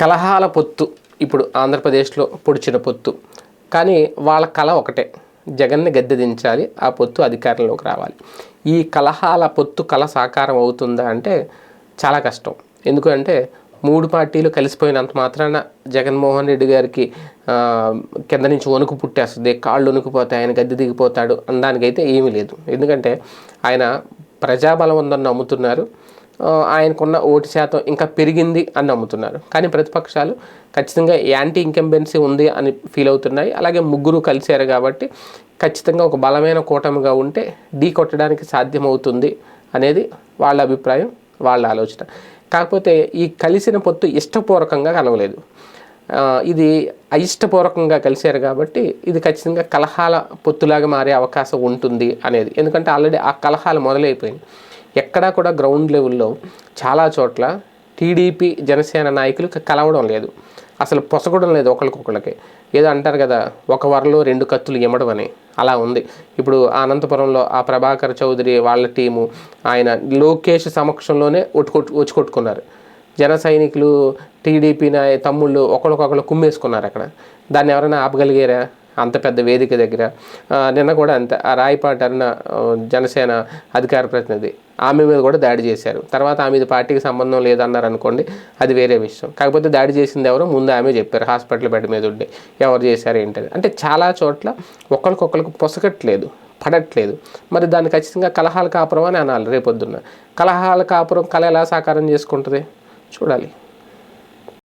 కలహాల పొత్తు. ఇప్పుడు ఆంధ్రప్రదేశ్లో పొడిచిన పొత్తు. కానీ వాళ్ళ కళ ఒకటే. జగన్ని గద్దె దించాలి ఆ పొత్తు అధికారంలోకి రావాలి. ఈ కలహాల పొత్తు కళ సాకారం అవుతుందా అంటే చాలా కష్టం. ఎందుకంటే మూడు పార్టీలు కలిసిపోయినంత మాత్రాన జగన్మోహన్ రెడ్డి గారికి కింద నుంచి వణుకు పుట్టేస్తుంది. కాళ్ళు వణుకుపోతాయి ఆయన గద్దె దిగిపోతాడు అనడానికైతే ఏమీ లేదు. ఎందుకంటే ఆయన ప్రజాబలం ఉందని నమ్ముతున్నారు. ఆయనకున్న ఓటు శాతం ఇంకా పెరిగింది అని నమ్ముతున్నారు. కానీ ప్రతిపక్షాలు ఖచ్చితంగా యాంటీ ఇంకంబెన్సీ ఉంది అని ఫీల్ అవుతున్నాయి. అలాగే ముగ్గురు కలిశారు కాబట్టి ఖచ్చితంగా ఒక బలమైన కూటమిగా ఉంటే ఢీ కొట్టడానికి సాధ్యమవుతుంది అనేది వాళ్ళ అభిప్రాయం వాళ్ళ ఆలోచన. కాకపోతే ఈ కలిసిన పొత్తు ఇష్టపూర్వకంగా కలవలేదు. ఇది అయిష్టపూర్వకంగా కలిశారు కాబట్టి ఇది ఖచ్చితంగా కలహాల పొత్తులాగా మారే అవకాశం ఉంటుంది అనేది. ఎందుకంటే ఆల్రెడీ ఆ కలహాలు మొదలైపోయింది ఎక్కడా కూడా గ్రౌండ్ లెవెల్లో చాలా చోట్ల టీడీపీ జనసేన నాయకులు కలవడం లేదు. అసలు పొసగడం లేదు ఒకరికొకళ్ళకి ఏదో అంటారు కదా ఒక వరలో రెండు కత్తులు ఇమ్మడం అని అలా ఉంది. ఇప్పుడు అనంతపురంలో ఆ ప్రభాకర్ చౌదరి వాళ్ళ టీము ఆయన లోకేష్ సమక్షంలోనే ఒట్టుకొట్టు వచ్చి కొట్టుకున్నారు. జన సైనికులు టీడీపీ నాయ తమ్ముళ్ళు ఒకరికొకరు కుమ్మేసుకున్నారు అక్కడ. దాన్ని ఎవరైనా ఆపగలిగారా? అంత పెద్ద వేదిక దగ్గర. నిన్న కూడా అంత. ఆ రాయపాటి అన్న జనసేన అధికార ప్రతినిధి ఆమె మీద కూడా దాడి చేశారు. తర్వాత ఆమె పార్టీకి సంబంధం లేదన్నారు అనుకోండి అది వేరే విషయం. కాకపోతే దాడి చేసింది ఎవరో ముందు ఆమె చెప్పారు హాస్పిటల్ బెడ్ మీద ఉండి ఎవరు చేశారు ఏంటది అంటే చాలా చోట్ల ఒకరికొకరికి పొసగట్లేదు పడట్లేదు. మరి దాన్ని ఖచ్చితంగా కలహాల కాపురం అని అనాలి రేపొద్దున్న. కలహాల కాపురం కళ ఎలా సాకారం చేసుకుంటుంది? చూడాలి.